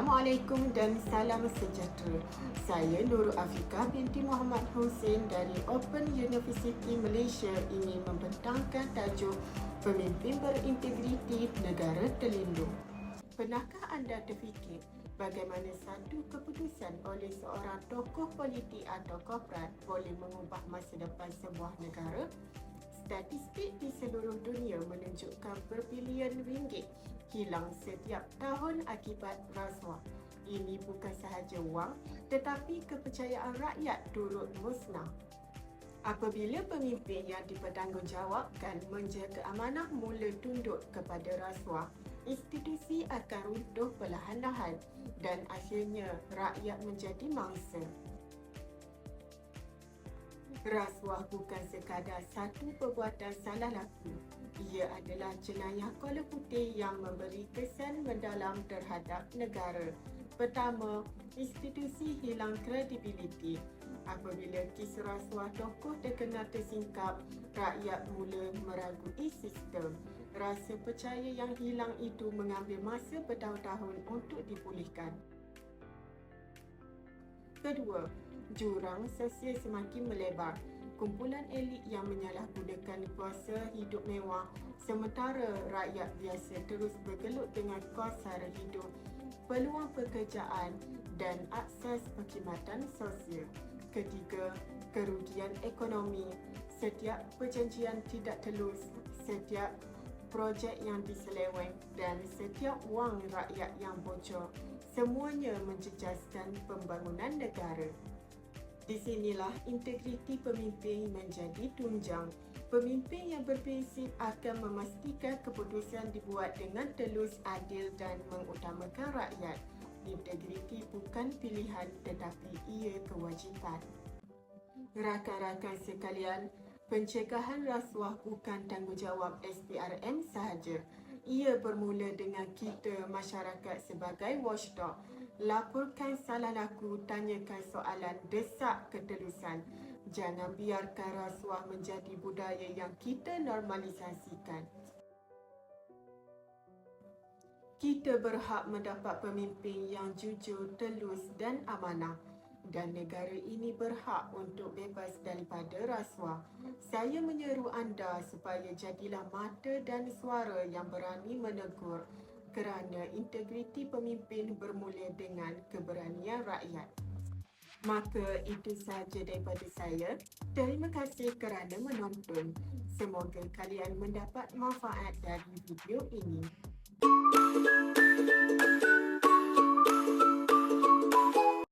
Assalamualaikum dan salam sejahtera. Saya Nurul Afika binti Muhammad Hussein dari Open University Malaysia ingin membentangkan tajuk Pemimpin Berintegriti Negara Terlindung. Pernahkah anda terfikir bagaimana satu keputusan oleh seorang tokoh politik atau korporat boleh mengubah masa depan sebuah negara? Statistik di seluruh dunia menunjukkan berbilion ringgit hilang setiap tahun akibat rasuah. Ini bukan sahaja wang tetapi kepercayaan rakyat turut musnah. Apabila pemimpin yang dipertanggungjawabkan menjaga amanah mula tunduk kepada rasuah, institusi akan runtuh perlahan-lahan dan akhirnya rakyat menjadi mangsa. Rasuah bukan sekadar satu perbuatan salah laku. Ia adalah jenayah kola putih yang memberi kesan mendalam terhadap negara. Pertama, institusi hilang kredibiliti. Apabila kes rasuah tokoh terkenal tersingkap, rakyat mula meragui sistem. Rasa percaya yang hilang itu mengambil masa bertahun-tahun untuk dipulihkan. Kedua, jurang sosial semakin melebar. Kumpulan elit yang menyalahgunakan kuasa hidup mewah sementara rakyat biasa terus bergelut dengan kos sara hidup, peluang pekerjaan dan akses perkhidmatan sosial. Ketiga, kerugian ekonomi. Setiap perjanjian tidak telus, setiap projek yang diseleweng dan setiap wang rakyat yang bocor semuanya menjejaskan pembangunan negara. Di sinilah integriti pemimpin menjadi tunjang. Pemimpin yang berprinsip akan memastikan keputusan dibuat dengan telus, adil dan mengutamakan rakyat. Integriti bukan pilihan tetapi ia kewajipan. Rakan-rakan sekalian, pencegahan rasuah bukan tanggungjawab SPRM sahaja. Ia bermula dengan kita masyarakat sebagai watchdog. Laporkan salah laku, tanyakan soalan, desak ketelusan. Jangan biarkan rasuah menjadi budaya yang kita normalisasikan. Kita berhak mendapat pemimpin yang jujur, telus dan amanah dan negara ini berhak untuk bebas daripada rasuah. Saya menyeru anda supaya jadilah mata dan suara yang berani menegur kerana integriti pemimpin bermula dengan keberanian rakyat. Maka itu sahaja daripada saya. Terima kasih kerana menonton. Semoga kalian mendapat manfaat dari video ini.